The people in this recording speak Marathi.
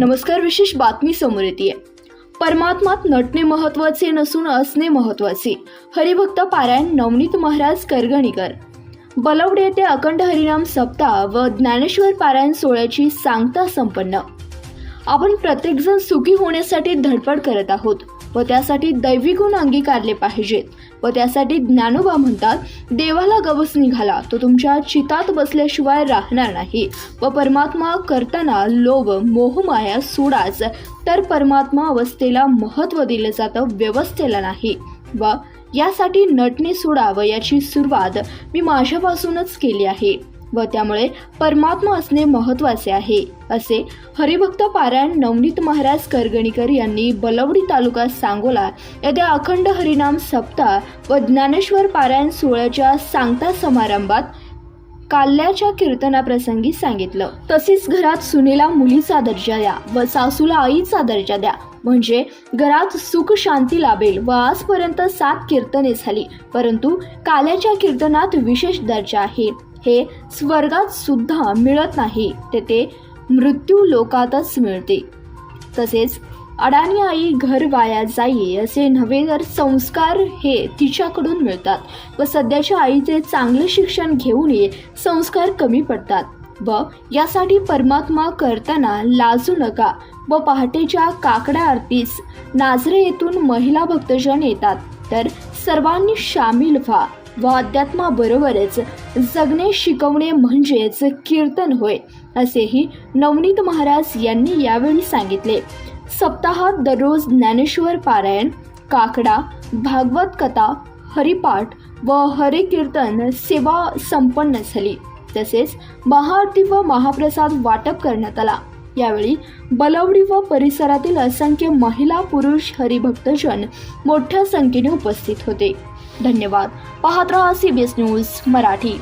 नमस्कार विशेष बातमी समोर येते. परमात्मात नटणे महत्त्वाचे नसून असणे महत्त्वाचे हरिभक्त पारायण नवनीत महाराज करगणीकर. बलवडे येथे अखंड हरिनाम सप्ताह व ज्ञानेश्वर पारायण सोहळ्याची सांगता संपन्न. आपण प्रत्येकजण सुखी होण्यासाठी धडपड करत आहोत. व त्यासाठी दैवी गुण अंगीकारले पाहिजेत. व त्यासाठी ज्ञानोबा म्हणतात देवाला गवस निघाला तो तुमच्या चितात बसल्याशिवाय राहणार नाही. व परमात्मा करताना लोभ मोहमाया सोडाच तर परमात्मा अवस्थेला महत्त्व दिलं जातं व्यवस्थेला नाही. व यासाठी नटणे सोडा व याची सुरुवात मी माझ्यापासूनच केली आहे. व त्यामुळे परमात्मा असणे महत्त्वाचे आहे असे हरिभक्त पारायण नवनीत महाराज करगणीकर यांनी बलवडी तालुका सांगोला येथे अखंड हरिनाम सप्ताह व ज्ञानेश्वर पारायण सोहळ्याच्या सांगता समारंभात काल्याच्या कीर्तनाप्रसंगी सांगितलं. तसेच घरात सुनेला मुलीचा दर्जा द्या व सासूला आईचा दर्जा द्या. म्हणजे घरात सुख शांती लाभेल व आजपर्यंत सात कीर्तने झाली परंतु काल्याच्या कीर्तनात विशेष दर्जा आहे. हे स्वर्गात सुद्धा मिळत नाही. तेथे ते मृत्यू लोकातच मिळते. तसेच अडाणी आई घर वाया जाई असे नव्हे तर संस्कार हे तिच्याकडून मिळतात व सध्याच्या आईचे चांगले शिक्षण घेऊनही संस्कार कमी पडतात. व यासाठी परमात्मा करताना लाजू नका व पहाटेच्या काकड्या आरतीस नाझरे येथून महिला भक्तजन येतात. तर सर्वांनी सामील व्हा. व अध्यात्माबरोबरच जगणे शिकवणे म्हणजेच कीर्तन होय असेही नवनीत महाराज यांनी यावेळी सांगितले. सप्ताहात दररोज ज्ञानेश्वर पारायण काकडा भागवत कथा हरिपाठ व हरिकीर्तन सेवा संपन्न झाली. तसेच महाआरती व महाप्रसाद वाटप करण्यात आला. यावेळी बलवडी व परिसरातील असंख्य महिला पुरुष हरिभक्तजन मोठ्या संख्येने उपस्थित होते. धन्यवाद. पाहत रहा C B S news Marathi.